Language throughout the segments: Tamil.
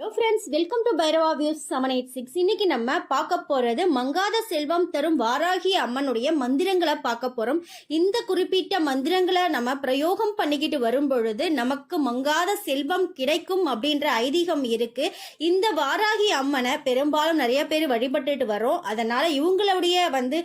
Hello friends welcome to Bhairava views seven eight six இன்னைக்கு நம்ம பார்க்க போறது மங்காத செல்வம் தரும் வாராகி அம்மனுடைய மந்திரங்களை பார்க்க போறோம். இந்த குறிப்பிட்ட மந்திரங்களை நம்ம பிரயோகம் பண்ணிக்கிட்டு வரும் பொழுது நமக்கு மங்காத செல்வம் கிடைக்கும் அப்படின்ற ஐதீகம் இருக்கு. இந்த வாராகி அம்மனை பெரும்பாலும் நிறைய பேர் வழிபட்டுட்டு வரோம். அதனால இவங்களுடைய வந்து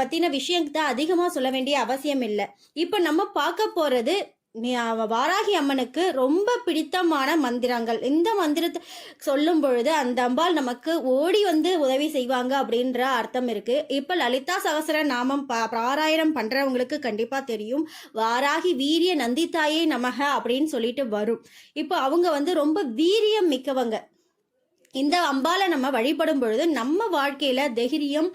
பற்றின விஷயம் விஷயத்தை அதிகமாக சொல்ல வேண்டிய அவசியம் இல்லை. இப்போ நம்ம பார்க்க போறது வாராகி அம்மனுக்கு ரொம்ப பிடித்தமான மந்திரங்கள். இந்த மந்திரத்தை சொல்லும் பொழுது அந்த அம்பாள் நமக்கு ஓடி வந்து உதவி செய்வாங்க அப்படின்ற அர்த்தம் இருக்கு. இப்போ லலிதா சகசர நாமம் பாராயணம் பண்றவங்களுக்கு கண்டிப்பா தெரியும். வாராகி வீரிய நந்திதாயே நமக அப்படின்னு சொல்லிட்டு வரும். இப்போ அவங்க வந்து ரொம்ப வீரியம் மிக்கவங்க. இந்த அம்பாலை நம்ம வழிபடும் பொழுது நம்ம வாழ்க்கையில தைரியம்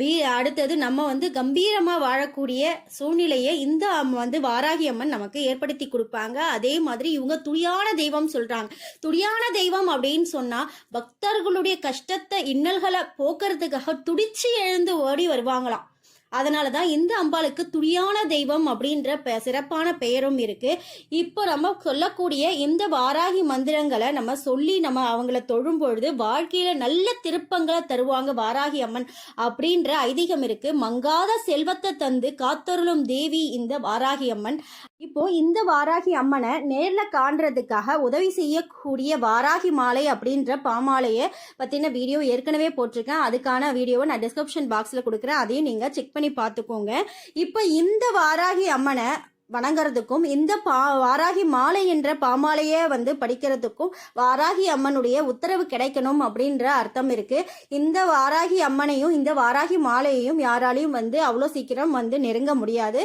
வீ அடுத்தது நம்ம வந்து கம்பீரமாக வாழக்கூடிய சூழ்நிலையை இந்த வந்து வாராகி அம்மன் நமக்கு ஏற்படுத்தி கொடுப்பாங்க. அதே மாதிரி இவங்க துடியான தெய்வம் சொல்கிறாங்க துடியான தெய்வம் அப்படின்னு சொன்னால் பக்தர்களுடைய கஷ்டத்தை இன்னல்களை போக்குறதுக்காக துடிச்சு எழுந்து ஓடி வருவாங்களாம். அதனால தான் இந்த அம்பாளுக்கு துடியான தெய்வம் அப்படின்ற பெ- சிறப்பான பெயரும் இருக்கு. இப்போ நம்ம சொல்லக்கூடிய இந்த வாராகி மந்திரங்களை நம்ம சொல்லி நம்ம அவங்கள தொழும் பொழுது வாழ்க்கையில நல்ல திருப்பங்களை தருவாங்க வாராகி அம்மன் அப்படின்ற ஐதீகம் இருக்கு. மங்காத செல்வத்தை தந்து காத்தருளும் தேவி இந்த வாராகி அம்மன். இப்போ இந்த வாராகி அம்மனை நேரில் காண்றதுக்காக உதவி செய்யக்கூடிய வாராகி மாலை அப்படின்ற பாமாலையை பத்தின வீடியோ ஏற்கனவே போட்டிருக்கேன். அதுக்கான வீடியோவை நான் டிஸ்கிரிப்ஷன் பாக்ஸ்ல கொடுக்குறேன். அதையும் நீங்க செக் பண்ணி பார்த்துக்கோங்க. இப்போ இந்த வாராகி அம்மனை வணங்குறதுக்கும் இந்த பா வாராகி மாலை என்ற பாமாலையை வந்து படிக்கிறதுக்கும் வாராகி அம்மனுடைய உத்தரவு கிடைக்கணும் அப்படின்ற அர்த்தம் இருக்கு. இந்த வாராகி அம்மனையும் இந்த வாராகி மாலையையும் யாராலையும் வந்து அவ்வளோ சீக்கிரம் வந்து நெருங்க முடியாது.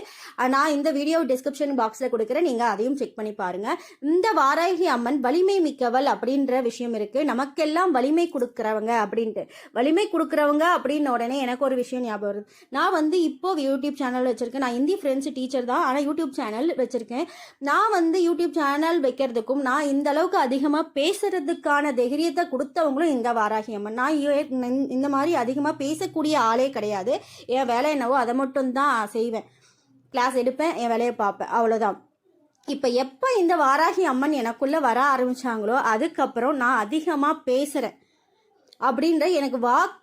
நான் இந்த வீடியோ டிஸ்கிரிப்ஷன் பாக்ஸில் கொடுக்குறேன் நீங்கள் அதையும் செக் பண்ணி பாருங்க. இந்த வாராகி அம்மன் வலிமை மிக்கவள் அப்படின்ற விஷயம் இருக்கு. நமக்கெல்லாம் வலிமை கொடுக்குறவங்க அப்படின்ட்டு. வலிமை கொடுக்குறவங்க அப்படின்ன உடனே எனக்கு ஒரு விஷயம் ஞாபகம் வருது. நான் வந்து இப்போ யூடியூப் சேனல் வச்சிருக்கேன். நான் இந்தி ஃப்ரெண்ட்ஸ் டீச்சர் தான். ஆனால் யூடியூப் சேனல் வச்சுருக்கேன். நான் வந்து யூடியூப் சேனல் வைக்கிறதுக்கும் நான் இந்த அளவுக்கு அதிகமாக பேசுகிறதுக்கான தைரியத்தை கொடுத்தவங்களும் இந்த வாராகி அம்மன். நான் இந்த மாதிரி அதிகமாக பேசக்கூடிய ஆளே கிடையாது. என் வேலை என்னவோ அதை மட்டும் தான் செய்வேன். கிளாஸ் எடுப்பேன் என் வேலையை பார்ப்பேன். அவ்வளோதான் இப்போ எப்போ இந்த வாராகி அம்மன் எனக்குள்ளே வர ஆரம்பித்தாங்களோ அதுக்கப்புறம் நான் அதிகமாக பேசுகிறேன் அப்படின்ற எனக்கு வாக்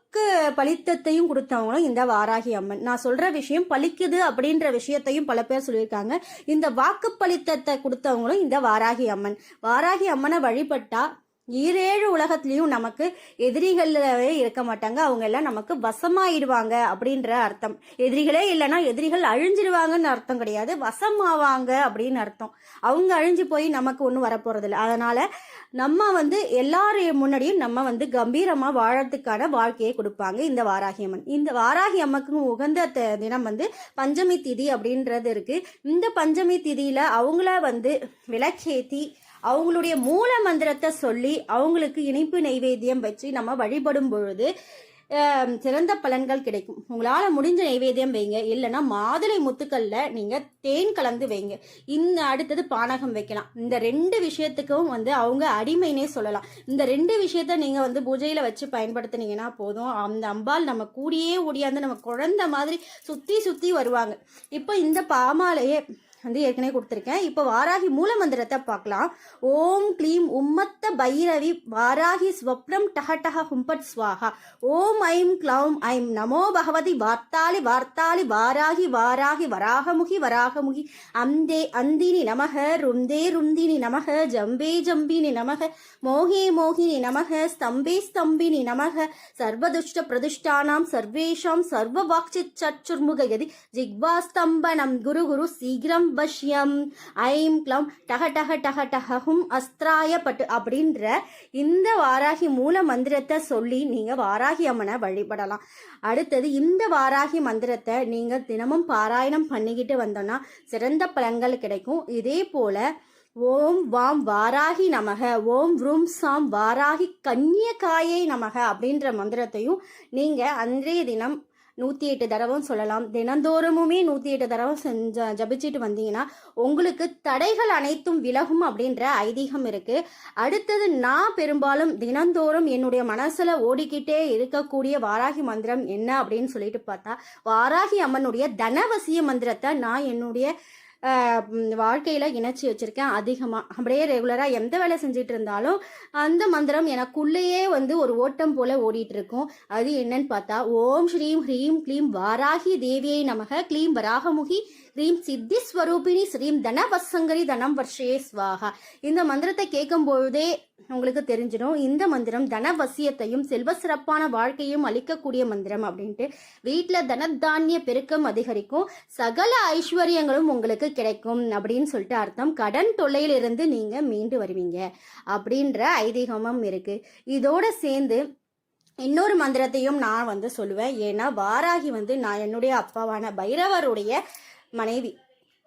பலித்தத்தையும் கொடுத்தவங்களும் இந்த வாராகி அம்மன். நான் சொல்ற விஷயம் பலிக்குது அப்படின்ற விஷயத்தையும் பல பேர் சொல்லியிருக்காங்க. இந்த வாக்கு பலித்தத்தை கொடுத்தவங்களும் இந்த வாராகி அம்மன். வாராகி அம்மனை வழிபட்டா ஈரேழு உலகத்துலேயும் நமக்கு எதிரிகளவே இருக்க மாட்டாங்க. அவங்க எல்லாம் நமக்கு வசமாயிடுவாங்க அப்படின்ற அர்த்தம். எதிரிகளே இல்லைன்னா எதிரிகள் அழிஞ்சிடுவாங்கன்னு அர்த்தம் கிடையாது. வசமாவாங்க அப்படின்னு அர்த்தம். அவங்க அழிஞ்சு போய் நமக்கு ஒன்றும் வரப்போகிறதில்ல அதனால் நம்ம வந்து எல்லாரையும் முன்னாடியும் நம்ம வந்து கம்பீரமாக வாழறதுக்கான வாழ்க்கையை கொடுப்பாங்க இந்த வாராகி அம்மன். இந்த வாராகி அம்மக்கு உகந்த த- தினம் வந்து பஞ்சமி திதி அப்படின்றது இருக்குது இந்த பஞ்சமி திதியில் அவங்கள வந்து விளக்கேத்தி அவங்களுடைய மூல மந்திரத்தை சொல்லி அவங்களுக்கு இனிப்பு நைவேத்தியம் வச்சு நம்ம வழிபடும் பொழுது சிறந்த பலன்கள் கிடைக்கும். உங்களால் முடிஞ்ச நைவேத்தியம் வைங்க. இல்லைன்னா மாதுளை முத்துக்கல்ல நீங்கள் தேன் கலந்து வைங்க. இந்த அடுத்தது பானகம் வைக்கலாம். இந்த ரெண்டு விஷயத்துக்கும் வந்து அவங்க அடிமைனே சொல்லலாம். இந்த ரெண்டு விஷயத்த நீங்கள் வந்து பூஜையில் வச்சு பயன்படுத்துனீங்கன்னா போதும். அந்த அம்பாள் நம்ம கூடியே ஓடியாந்து நம்ம குழந்த மாதிரி சுற்றி சுற்றி வருவாங்க. இப்போ இந்த பாமாலையே வந்து ஏற்கனவே கொடுத்துருக்கேன். இப்போ வாராகி மூல மந்திரத்தை பார்க்கலாம். ஓம் க்ளீம் உம்மத்த பைரவி வாராகி ஸ்வப்னம் டஹ டஹ ஹும்பட் ஸ்வாஹா. ஓம் ஐம் க்ளௌம் ஐம் நமோ பகவதி வார்த்தாலி வார்த்தாலி வாராகி வாராகி வராகமுகி வராகமுகி. அந்தே அந்தினி நமக ருந்தே ருந்தினி நமக ஜம்பே ஜம்பினி நமக மோகே மோகினி நமக ஸ்தம்பே ஸ்தம்பினி நமக. சர்வதுஷ்ட பிரதிஷ்டானாம் சர்வேஷாம் சர்வ வாக்சித் சச்சுர்முகயதி ஜிக்வாஸ்தம்பனம் குரு குரு சீக்கிரம் வஷ்யம் ஐம் க்ளம் டக டக டக டஹும் அஸ்திராய பட்டு அப்படின்ற இந்த வாராகி மூல மந்திரத்தை சொல்லி நீங்கள் வாராகி அம்மனை வழிபடலாம். அடுத்தது இந்த வாராகி மந்திரத்தை நீங்கள் தினமும் பாராயணம் பண்ணிக்கிட்டு வந்தோம்னா சிறந்த பலன்கள் கிடைக்கும். இதே போல ஓம் வாம் வாராகி நமக ஓம் வ்ரும் சாம் வாராகி கன்னியகாயை நமக அப்படின்ற மந்திரத்தையும் நீங்கள் அன்றைய தினம் நூற்றி எட்டு தடவும் சொல்லலாம். தினந்தோறமுமே நூற்றி எட்டு தடவை செஞ்ச ஜபிச்சுட்டு வந்தீங்கன்னா உங்களுக்கு தடைகள் அனைத்தும் விலகும் அப்படின்ற ஐதீகம் இருக்குது அடுத்தது நான் பெரும்பாலும் தினந்தோறும் என்னுடைய மனசில் ஓடிக்கிட்டே இருக்கக்கூடிய வாராகி மந்திரம் என்ன அப்படின்னு சொல்லிட்டு பார்த்தா வாராகி அம்மனுடைய தனவசிய மந்திரத்தை நான் என்னுடைய வாழ்க்கையில் இணைச்சி வச்சுருக்கேன் அதிகமாக அப்படியே ரெகுலராக எந்த வேலை செஞ்சுட்டு இருந்தாலும் அந்த மந்திரம் எனக்குள்ளேயே வந்து ஒரு ஓட்டம் போல் ஓடிட்டு இருக்கும் அது என்னன்னு பார்த்தா ஓம் ஸ்ரீம் ஹ்ரீம் க்ளீம் வாராகி தேவியை நமக க்ளீம் வராகமுகி ஹ்ரீம் சித்தி ஸ்வரூபிணி ஸ்ரீம் தனவசங்கரி தனம் வர்ஷே ஸ்வாகா. இந்த மந்திரத்தை கேட்கும் பொழுதே உங்களுக்கு தெரிஞ்சிடும். இந்த மந்திரம் தனவசியத்தையும் செல்வ சிறப்பான வாழ்க்கையும் அளிக்கக்கூடிய மந்திரம் அப்படின்ட்டு வீட்டில் தனதானிய பெருக்கம் அதிகரிக்கும். சகல ஐஸ்வர்யங்களும் உங்களுக்கு கிடைக்கும் அப்படின்னு சொல்லிட்டு அர்த்தம். கடன் தொல்லையிலிருந்து நீங்கள் மீண்டு வருவீங்க அப்படின்ற ஐதீகமும் இருக்குது இதோட சேர்ந்து இன்னொரு மந்திரத்தையும் நான் வந்து சொல்லுவேன். ஏன்னா வாராகி வந்து நான் என்னுடைய அப்பாவான பைரவருடைய மனைவி.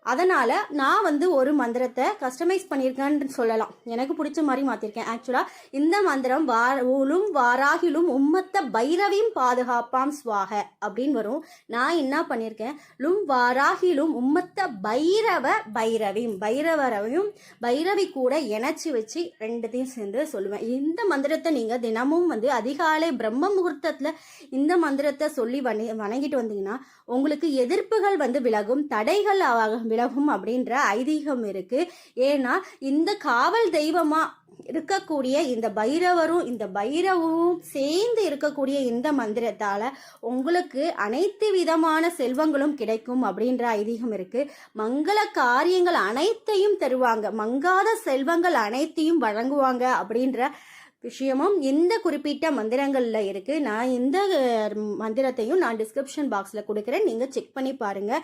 அதனால் நான் வந்து ஒரு மந்திரத்தை கஸ்டமைஸ் பண்ணியிருக்கேன்னு சொல்லலாம். எனக்கு பிடிச்ச மாதிரி மாற்றிருக்கேன் ஆக்சுவலாக இந்த மந்திரம் வாரும் வாராகிலும் உம்மத்த பைரவியும் பாதுகாப்பாம் சுவாக அப்படின்னு வரும். நான் என்ன பண்ணியிருக்கேன்? லும் வாராகிலும் உம்மத்த பைரவ பைரவியும் பைரவரவையும் பைரவி கூட இணைச்சி வச்சு ரெண்டுத்தையும் சேர்ந்து சொல்லுவேன். இந்த மந்திரத்தை நீங்கள் தினமும் வந்து அதிகாலை பிரம்ம முகூர்த்தத்தில் இந்த மந்திரத்தை சொல்லி வணி வணங்கிட்டு வந்தீங்கன்னா உங்களுக்கு எதிர்ப்புகள் வந்து விலகும் தடைகள் ஆக- விலகும் அப்படின்ற ஐதீகம் இருக்கு. ஏன்னா இந்த காவல் தெய்வமா இருக்கக்கூடிய இந்த பைரவரும் இந்த பைரவும் சேர்ந்து இருக்கக்கூடிய இந்த மந்திரத்தால உங்களுக்கு அனைத்து விதமான செல்வங்களும் கிடைக்கும் அப்படின்ற ஐதீகம் இருக்கு. மங்கள காரியங்கள் அனைத்தையும் தருவாங்க. மங்காத செல்வங்கள் அனைத்தையும் வழங்குவாங்க அப்படின்ற விஷயமும் இந்த குறிப்பிட்ட மந்திரங்களில் இருக்குது நான் இந்த மந்திரத்தையும் நான் டிஸ்கிரிப்ஷன் பாக்ஸில் கொடுக்குறேன். நீங்கள் செக் பண்ணி பாருங்கள்